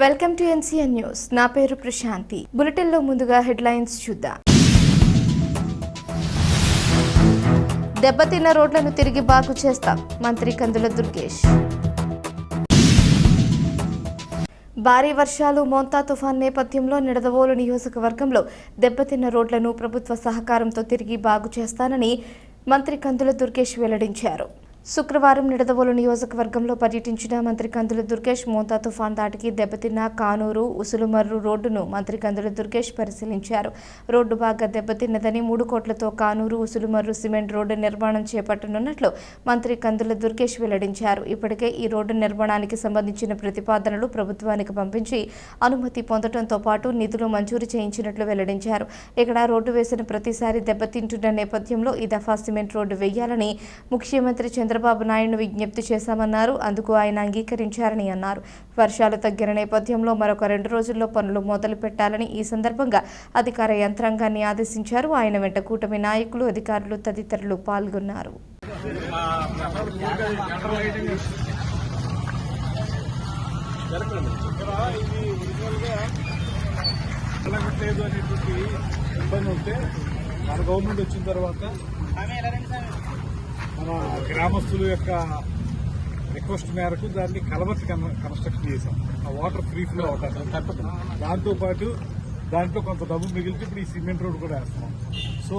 Welcome to NCN news. నా పేరు ప్రశాంతి. బులెటిన్లో ముందుగా హెడ్లైన్స్ చూద్దాం. దెబ్బతిన్న రోడ్లను తిరిగి బాగు చేస్తాం మంత్రి కందుల దుర్గేష్. భారీ వర్షాలు మోంతా తుఫాన్ నేపథ్యంలో నిడదవోలు నియోజకవర్గంలో దెబ్బతిన్న రోడ్లను ప్రభుత్వ సహకారంతో తిరిగి బాగు చేస్తానని మంత్రి కందుల దుర్గేష్ వెల్లడించారు. శుక్రవారం నిడదవోలు నియోజకవర్గంలో పర్యటించిన మంత్రి కందుల దుర్గేష్ మోతా తుఫాన్ దాటికి దెబ్బతిన్న కానూరు ఉసులుమర్రు రోడ్డును మంత్రి కందుల దుర్గేష్ పరిశీలించారు. రోడ్డు బాగా దెబ్బతిన్నదని మూడు కోట్లతో కానూరు ఉసులుమర్రు సిమెంట్ రోడ్డు నిర్మాణం చేపట్టనున్నట్లు మంత్రి కందుల దుర్గేష్ వెల్లడించారు. ఇప్పటికే ఈ రోడ్డు నిర్మాణానికి సంబంధించిన ప్రతిపాదనలు ప్రభుత్వానికి పంపించి అనుమతి పొందడంతో పాటు నిధులు మంజూరు చేయించినట్లు వెల్లడించారు. ఇక్కడ రోడ్డు వేసిన ప్రతిసారి దెబ్బతింటున్న నేపథ్యంలో ఈ దఫా సిమెంట్ రోడ్డు వేయాలని ముఖ్యమంత్రి చంద్ర చంద్రబాబు నాయుడు విజ్ఞప్తి చేశామన్నారు. అందుకు ఆయన అంగీకరించారని అన్నారు. వర్షాలు తగ్గిన నేపథ్యంలో మరొక రెండు రోజుల్లో పనులు మొదలు పెట్టాలని ఈ సందర్భంగా అధికార యంత్రాంగాన్ని ఆదేశించారు. ఆయన వెంట కూటమి నాయకులు అధికారులు తదితరులు పాల్గొన్నారు. అనేటువంటి ఇబ్బంది ఉంటే మన గవర్నమెంట్ వచ్చిన తర్వాత మన గ్రామస్తుల యొక్క రిక్వెస్ట్ మేరకు దాన్ని కలవర్ట్ కన్స్ట్రక్షన్ చేశాం. ఆ వాటర్ ఫ్రీ ఫ్లో అవటానికి దాంతో పాటు దాంట్లో కొంత డబ్బు మిగిలితే ఇప్పుడు ఈ సిమెంట్ రోడ్ కూడా వేస్తున్నాం. సో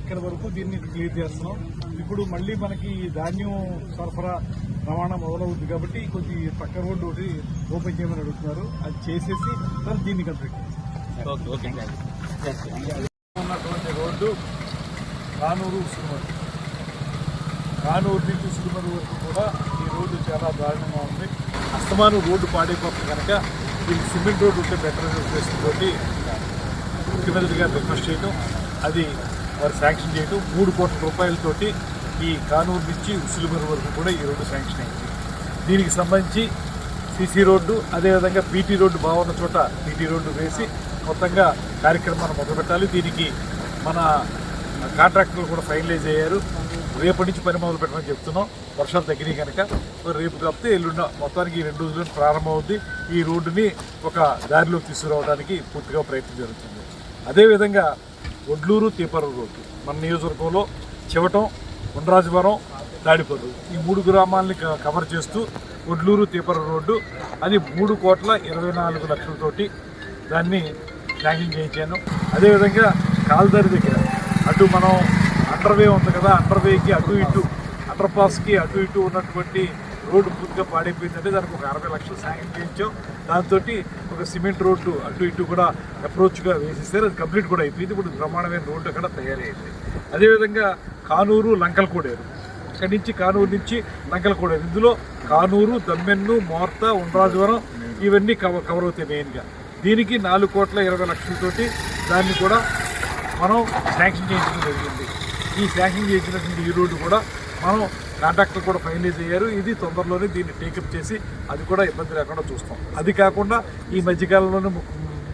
ఇక్కడ వరకు దీన్ని క్లియర్ చేస్తున్నాం. ఇప్పుడు మళ్ళీ మనకి ఈ ధాన్యం సరఫరా రవాణా మొదలవుతుంది కాబట్టి కొద్ది పక్క రోడ్డు ఒకటి ఓపెన్ చేయమని అడుగుతున్నారు. అది చేసేసి తర్వాత దీన్ని కంప్లీట్ ఉన్నటువంటి రోడ్డు కానూరు కానూరు నుంచి సిరిమల వరకు కూడా ఈ రోడ్డు చాలా దారుణంగా ఉంది. అస్తమానం రోడ్డు పాడైపోతుంది కనుక దీనికి సిమెంట్ రోడ్డు ఉంటే బెటర్ ఉద్దేశం తోటి ముఖ్యమంత్రి గారు రిక్వెస్ట్ చేయడం అది వారు శాంక్షన్ చేయడం మూడు కోట్ల రూపాయలతోటి ఈ కానూరు నుంచి ఉసులుమరు వరకు కూడా ఈ రోడ్డు శాంక్షన్ అయింది. దీనికి సంబంధించి సిసి రోడ్డు అదేవిధంగా పీటీ రోడ్డు బాగున్న చోట పీటీ రోడ్డు వేసి మొత్తంగా కార్యక్రమాన్ని మొదలుపెట్టాలి. దీనికి మన కాంట్రాక్టర్లు కూడా ఫైనలైజ్ అయ్యారు. రేపటి నుంచి పని మొదలు పెట్టమని చెప్తున్నాం. వర్షాలు తగ్గినాయి కనుక రేపు కాకపోతే ఎల్లుండ మొత్తానికి ఈ రెండు రోజులు ప్రారంభమవుద్ది. ఈ రోడ్డుని ఒక దారిలోకి తీసుకురావడానికి పూర్తిగా ప్రయత్నం జరుగుతుంది. అదేవిధంగా ఒడ్లూరు తీపరం రోడ్డు మన నియోజకవర్గంలో చివటం ఉండరాజవరం దాడిపల్లి ఈ మూడు గ్రామాలని కవర్ చేస్తూ ఒడ్లూరు తీపరం రోడ్డు అది మూడు కోట్ల ఇరవై నాలుగు లక్షలతోటి దాన్ని శాంక్షన్ చేయించాను. అదేవిధంగా కాల్దారి దగ్గర అటు మనం అండర్వే ఉంది కదా అండర్వేకి అటు ఇటు అండర్ పాస్కి అటు ఇటు ఉన్నటువంటి రోడ్డు పూర్తిగా పాడైపోయిందంటే దానికి ఒక అరవై లక్షలు శాంక్షన్ చేయించాం. దాంతో ఒక సిమెంట్ రోడ్డు అటు ఇటు కూడా అప్రోచ్గా వేసేసారు. అది కంప్లీట్ కూడా అయిపోయింది. ఇప్పుడు బ్రహ్మాండమైన రోడ్డు అక్కడ తయారైంది. అదేవిధంగా కానూరు లంకలకోడేరు. అక్కడి నుంచి కానూరు నుంచి లంకలకోడేరు. ఇందులో కానూరు దమ్మెన్ను మోర్త ఉండ్రాజవరం ఇవన్నీ కవర్ కవర్ అవుతాయి మెయిన్గా దీనికి నాలుగు కోట్ల ఇరవై లక్షలతోటి దాన్ని కూడా మనం శాంక్షన్ చేయించడం జరిగింది. ఈ శాంక్షన్ చేసినటువంటి ఈ రోడ్డు కూడా మనం కాంట్రాక్టర్ కూడా ఫైనలైజ్ అయ్యారు. ఇది తొందరలోనే దీన్ని టేకప్ చేసి అది కూడా ఇబ్బంది లేకుండా చూస్తాం. అది కాకుండా ఈ మధ్యకాలంలోనే ము-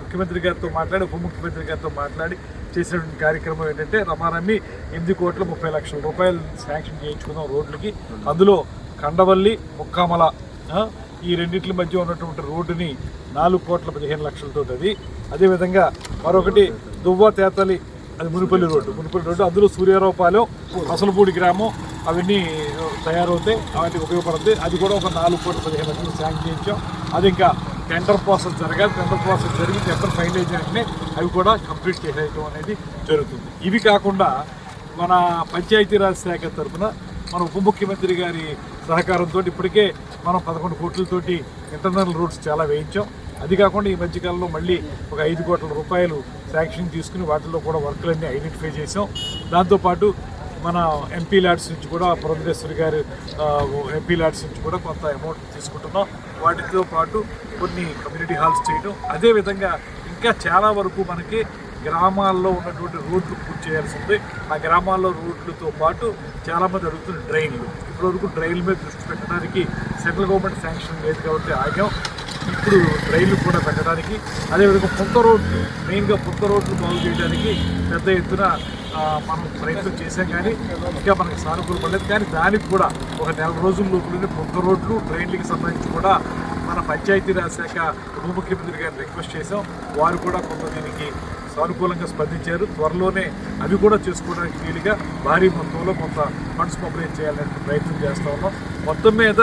ముఖ్యమంత్రి గారితో మాట్లాడి ఉప ముఖ్యమంత్రి గారితో మాట్లాడి చేసినటువంటి కార్యక్రమం ఏంటంటే రమారమ్మి ఎనిమిది కోట్ల ముప్పై లక్షల రూపాయలు శాంక్షన్ చేయించుకుందాం రోడ్లకి. అందులో కండవల్లి ముక్కామల ఈ రెండింటి మధ్య ఉన్నటువంటి రోడ్డుని నాలుగు కోట్ల పదిహేను లక్షలతో అది. అదేవిధంగా మరొకటి దువ్వ తేతలి అది మునిపల్లి రోడ్డు. మునిపల్లి రోడ్డు అందులో సూర్యారావుపాలెం అసలుపూడి గ్రామం అవన్నీ తయారవుతాయి వాటికి ఉపయోగపడతాయి. అది కూడా ఒక నాలుగు కోట్ల పదిహేను లక్షలు శాంక్షన్ చేయించాం. అది ఇంకా టెండర్ ప్రాసెస్ జరగాలి. టెండర్ ప్రాసెస్ జరిగి టెండర్ ఫైనలైజ్ అంటే అవి కూడా కంప్లీట్ చేసేయటం అనేది జరుగుతుంది. ఇవి కాకుండా మన పంచాయతీరాజ్ శాఖ తరఫున మన ఉప ముఖ్యమంత్రి గారి సహకారంతో ఇప్పటికే మనం పదకొండు కోట్లతోటి ఇంటర్నల్ రోడ్స్ చాలా వేయించాం. అది కాకుండా ఈ మధ్యకాలంలో మళ్ళీ ఒక ఐదు కోట్ల రూపాయలు శాంక్షన్ తీసుకుని వాటిల్లో కూడా వర్కులన్నీ ఐడెంటిఫై చేసాం దాంతోపాటు మన ఎంపీ ల్యాడ్స్ నుంచి కూడా పురంధేశ్వరి గారి ఎంపీ ల్యాడ్స్ నుంచి కూడా కొంత అమౌంట్ తీసుకుంటున్నాం. వాటితో పాటు కొన్ని కమ్యూనిటీ హాల్స్ చేయడం. అదేవిధంగా ఇంకా చాలా వరకు మనకి గ్రామాల్లో ఉన్నటువంటి రోడ్లు పూర్తి చేయాల్సి ఉంది. ఆ గ్రామాల్లో రోడ్లతో పాటు చాలామంది అడుగుతున్న డ్రైన్లు. ఇప్పటివరకు డ్రైన్ల మీద దృష్టి పెట్టడానికి సెంట్రల్ గవర్నమెంట్ శాంక్షన్ లేదు కాబట్టి ఆగాం. ఇప్పుడు రైళ్ళు కూడా పెట్టడానికి అదేవిధంగా కొత్త రోడ్లు మెయిన్గా కొత్త రోడ్లు బాగు చేయడానికి పెద్ద ఎత్తున మనం ప్రయత్నం చేశాం కానీ ఇంకా మనకి సానుకూల పడలేదు. కానీ దానికి కూడా ఒక నెల రోజుల లోపలనే కొత్త రోడ్లు ట్రైన్లకి సంబంధించి కూడా మన పంచాయతీరాజ్ శాఖ ఉప ముఖ్యమంత్రి గారిని రిక్వెస్ట్ చేశాం. వారు కూడా కొంత దీనికి సానుకూలంగా స్పందించారు. త్వరలోనే అవి కూడా చేసుకోవడానికి వీలుగా భారీ మొత్తంలో కొంత ఫండ్స్ మొబిలైజ్ చేయాలనే ప్రయత్నం చేస్తా ఉన్నాం. మొత్తం మీద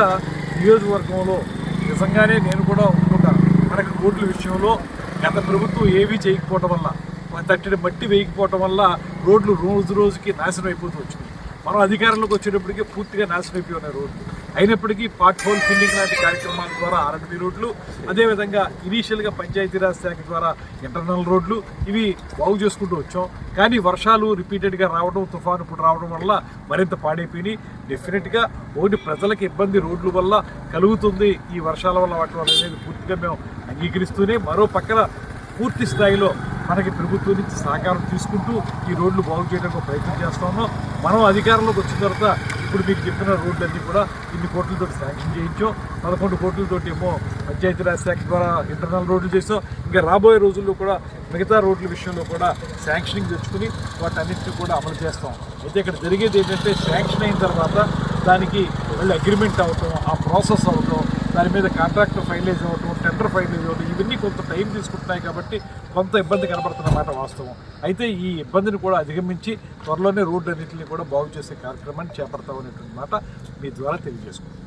నియోజకవర్గంలో నిజంగానే నేను కూడా ఒప్పుకుంటాను. మనకు రోడ్ల విషయంలో గత ప్రభుత్వం ఏవీ చేయకపోవడం వల్ల తట్టిన మట్టి వేయకపోవడం వల్ల రోడ్లు రోజు రోజుకి నాశనం అయిపోతూ వచ్చినాయి. మనం అధికారంలోకి వచ్చేటప్పటికీ పూర్తిగా నాశనం అయిపోయి ఉన్నాయి రోడ్లు. అయినప్పటికీ పార్ట్ హోల్ ఫిల్లింగ్ లాంటి కార్యక్రమాల ద్వారా ఆర్ఎండ్బి రోడ్లు అదేవిధంగా ఇనీషియల్గా పంచాయతీరాజ్ శాఖ ద్వారా ఇంటర్నల్ రోడ్లు ఇవి బాగు చేసుకుంటూ వచ్చాం. కానీ వర్షాలు రిపీటెడ్గా రావడం తుఫాను ఇప్పుడు రావడం వల్ల మరింత పాడైపోయినాయి. డెఫినెట్గా ఒకటి ప్రజలకు ఇబ్బంది రోడ్ల వల్ల కలుగుతుంది. ఈ వర్షాల వల్ల వాటి వల్ల అనేది పూర్తిగా మేము అంగీకరిస్తూనే మరో పక్కన పూర్తి స్థాయిలో మనకి ప్రభుత్వం నుంచి సహకారం తీసుకుంటూ ఈ రోడ్లు బాగు చేయడానికి ప్రయత్నం చేస్తాము మనం అధికారంలోకి వచ్చిన తర్వాత ఇప్పుడు మీకు చెప్పిన రోడ్లన్నీ కూడా ఇన్ని కోట్లతో శాంక్షన్ చేయించో పదకొండు కోట్లతో ఏమో పంచాయతీరాజ్ శాఖ ద్వారా ఇంటర్నల్ రోడ్లు చేసాం ఇంకా రాబోయే రోజుల్లో కూడా మిగతా రోడ్ల విషయంలో కూడా శాంక్షనింగ్ తెచ్చుకుని వాటన్నిటిని కూడా అమలు చేస్తాం. అయితే ఇక్కడ జరిగేది ఏంటంటే శాంక్షన్ అయిన తర్వాత దానికి మళ్ళీ అగ్రిమెంట్ అవటం ఆ ప్రాసెస్ అవటం దాని మీద కాంట్రాక్ట్ ఫైనలైజ్ అవ్వటం టెండర్ ఫైనలైజ్ అవ్వటం ఇవన్నీ కొంత టైం తీసుకుంటున్నాయి కాబట్టి కొంత ఇబ్బంది కనబడుతున్నమాట వాస్తవం. అయితే ఈ ఇబ్బందిని కూడా అధిగమించి త్వరలోనే రోడ్డు అన్నింటినీ కూడా బాగు చేసే కార్యక్రమాన్ని చేపడతామనేటువంటి మాట మీ ద్వారా తెలియజేసుకుంటాం